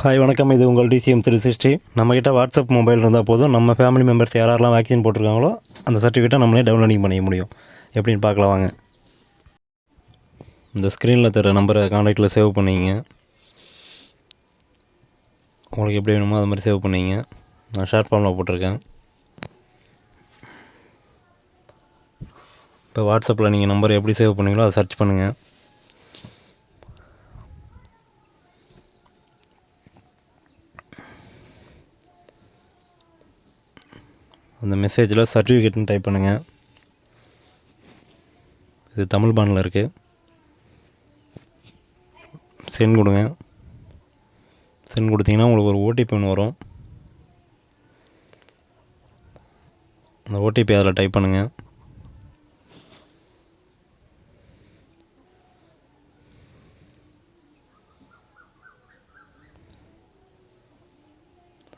Hi வணக்கம். இது உங்கள் டிசிஎம் த்ரீ சிக்ஸ்டி நம்மக்கிட்ட வாட்ஸ்அப் மொபைல் இருந்தால் போதும். நம்ம ஃபேமிலி மெம்பர்ஸ் யாரெல்லாம் வேக்சின் போட்டிருக்காங்களோ அந்த சர்டிஃபிகேட்டை நம்மளே டவுன்லோடிங் பண்ணிக்க முடியும். எப்படின்னு பார்க்கலாம் வாங்க. இந்த ஸ்க்ரீனில் தர நம்பரை காண்டாக்டில் சேவ் பண்ணிங்க உங்களுக்கு எப்படி வேணுமோ அது மாதிரி சேவ் பண்ணிங்க நான் ஷார்ட் ஃபார்மில் போட்டிருக்கேன். இப்போ வாட்ஸ்அப்பில் நீங்கள் நம்பர் எப்படி சேவ் பண்ணுங்களோ அதை சர்ச் பண்ணுங்கள் அந்த மெசேஜில் சர்டிஃபிகேட்னு டைப் பண்ணுங்கள் இது தமிழ் பானில் இருக்குது சென்ட் கொடுங்க. சென்ட் கொடுத்தீங்கன்னா உங்களுக்கு ஒரு ஓடிபி ஒன்று வரும். அந்த ஓடிபி அதில் டைப் பண்ணுங்கள்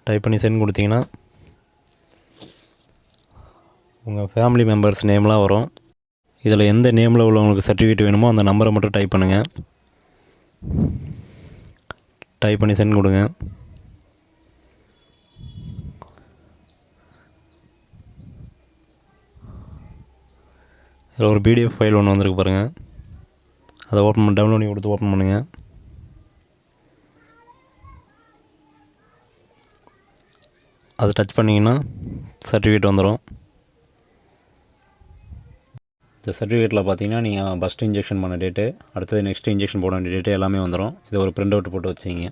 டைப் பண்ணி சென்ட் கொடுத்தீங்கன்னா உங்கள் ஃபேமிலி மெம்பர்ஸ் நேம்லாம் வரும். இதில் எந்த நேமில் உள்ளவங்களுக்கு சர்டிஃபிகேட் வேணுமோ அந்த நம்பரை மட்டும் டைப் பண்ணுங்கள் டைப் பண்ணி சென்ட் கொடுங்க. இதில் ஒரு பிடிஎஃப் ஃபைல் ஒன்று வந்திருக்கு பாருங்கள் அதை ஓப்பன் பண்ணி டவுன்லோட் பண்ணி கொடுத்து ஓப்பன் பண்ணுங்கள் அதை டச் பண்ணிங்கன்னா சர்டிஃபிகேட் வந்துடும் இந்த சர்டிஃபிகேட்டில் பார்த்தீங்கன்னா நீங்கள் ஃபஸ்ட்டு இன்ஜெக்ஷன் பண்ண டேட்டு அடுத்தது நெக்ஸ்ட் இன்ஜெக்ஷன் போட வேண்டிய டேட்டு எல்லாமே வந்துடும் இதை ஒரு பிரிண்ட் அவுட் போட்டு வச்சிங்க